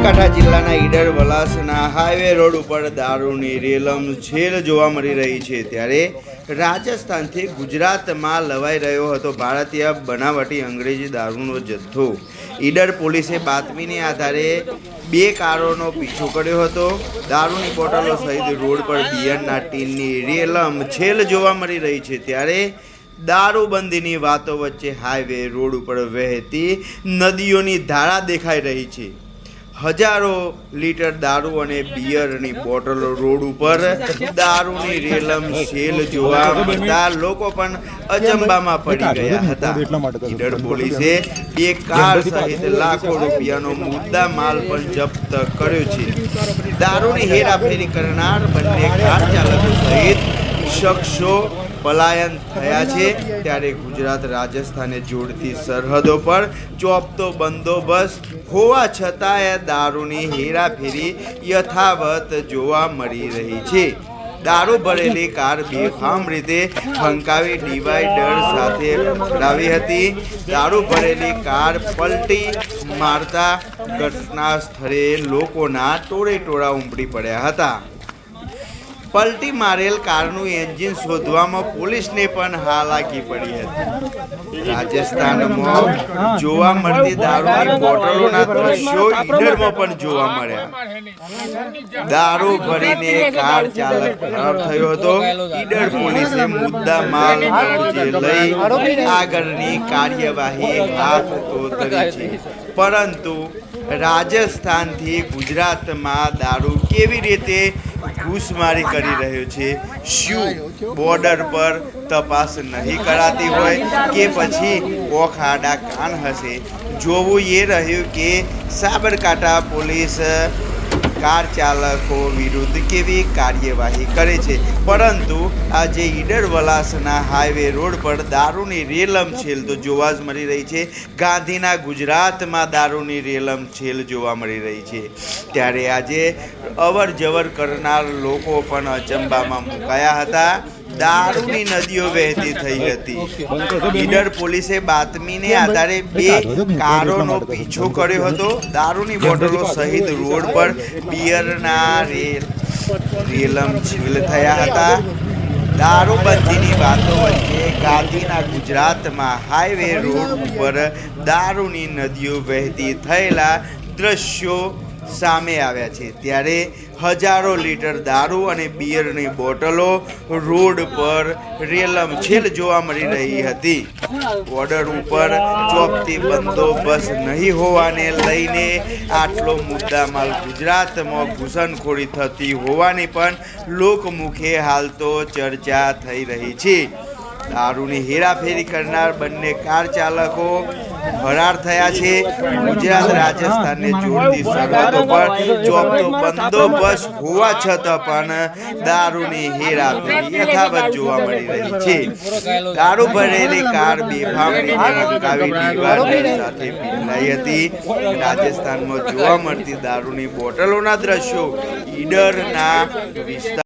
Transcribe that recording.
સાબરકાંઠા જિલ્લાના Idar વલાસના highway road ઉપર દારૂની રેલમ છેલ જોવા મળી રહી છે. ત્યારે રાજસ્થાનથી ગુજરાતમાં લવાઈ રહ્યો હતો ભારતીય બનાવટી અંગ્રેજી દારૂનો જથ્થો. ઈડર પોલીસે બાતમીને આધારે બે કારોનો પીછો કર્યો હતો. દારૂની બોટલો સહિત રોડ પર બિયરના ટીનની રેલમ છેલ જોવા મળી રહી છે. ત્યારે દારૂબંધીની વાતો વચ્ચે હાઈવે રોડ ઉપર વહેતી નદીઓની ધારા દેખાઈ રહી છે. હજારો લીટર દારૂ અને બિયરની બોટલો રોડ ઉપર દારૂની રેલમ શેલ જોવા મળતા લોકો પણ અચંબામાં પડી ગયા હતા. ઈડર પોલીસે બે કાર સહિત લાખો રૂપિયાનો મુદ્દા માલ પણ જપ્ત કર્યો છે. દારૂની હેરાફેરી કરનાર બંને કાર ચાલકો સહિત શખ્સો પલાયન થયા છે, ત્યારે ગુજરાત રાજસ્થાને જોડતી સરહદો પર ચોપતો બંદોબસ્ત હોવા છતાં એ દારૂની હેરાફેરી યથાવત જોવા મળી રહી છે. દારૂ ભરેલી કાર બેફામ રીતે ફંકાવી ડિવાઈડર સાથે ફડાવી હતી. દારૂ ભરેલી કાર પલટી મારતા ઘટના સ્થળે લોકોના ટોળે ટોળા ઉમટી પડ્યા હતા. પલટી મારેલ કારનું એન્જિન શોધવામાં પોલીસને પણ હાલાકી પડી હતી. રાજસ્થાનમાં જોવા મળતી દારૂની બોટલોના દ્રશ્યો ઈડરમાં પણ જોવા મળ્યા. દારૂ ભરીને કાર ચાલક ફરાર થયો હતો. ઈડર પોલીસે મુદ્દા માલ લઈ આગળની કાર્યવાહી હાથ ધરી છે. પરંતુ રાજસ્થાનથી ગુજરાતમાં દારૂ કેવી રીતે ઘૂસમારી કરી રહ્યો છે. શું બોર્ડર પર તપાસ નહીં કરાતી હોય કે પછી ઓખ આડા કાન હશે? જોવું એ રહ્યું કે સાબરકાંઠા પોલીસ કાર ચાલકો વિરુદ્ધ કેવી કાર્યવાહી કરે છે? પરંતુ આજે ઈડર વલાસના હાઈવે રોડ પર દારૂની રેલમ છેલ તો જોવા જ મળી રહી છે. ગાંધીના ગુજરાતમાં દારૂની રેલમ છેલ જોવા મળી રહી છે. ત્યારે આજે અવર જવર કરનાર લોકો પણ અચંબામાં મુકાયા હતા. દારૂની નદીઓ વહેતી થઈ હતી. ઈડર પોલીસે બાતમીને આધારે બે કારોનો પીછો કર્યો હતો. દારૂની બોટલો સહિત રોડ પર બિયરના રેલ રેલમ છીલ થયા હતા. દારૂબંધીની વાતો વચ્ચે ગાંધીના ગુજરાતમાં હાઈવે રોડ ઉપર દારૂની નદીઓ વહેતી થયેલા દ્રશ્યો સામે આવ્યા છે. ત્યારે હજારો લીટર દારૂ અને બિયરની બોટલો રોડ પર રેલમ છેલ જોવા મળી રહી હતી. બોર્ડર ઉપર ચોપતી બંદોબસ્ત નહીં હોવાને લઈને આટલો મુદ્દામાલ ગુજરાતમાં ઘૂસણખોરી થતી હોવાની પણ લોકમુખે હાલ તો ચર્ચા થઈ રહી છે. દારૂની હેરાફેરી કરનાર બંને કાર ચાલકો ફરાર થયા છે. ગુજરાત રાજસ્થાનને જોડતી સરહદો પર ચોપતો બંદોબસ્ત હોવા છતાં પણ દારૂની હેરાફેરી યથાવત જોવા મળી રહી છે. દારૂ ભરેલી કાર બેફામની રીતે હંકાવી સાથે પીંડાઈ હતી. રાજસ્થાનમાં જોવા મળતી દારૂની બોટલોના દ્રશ્યો ઈડરના વિસ્તાર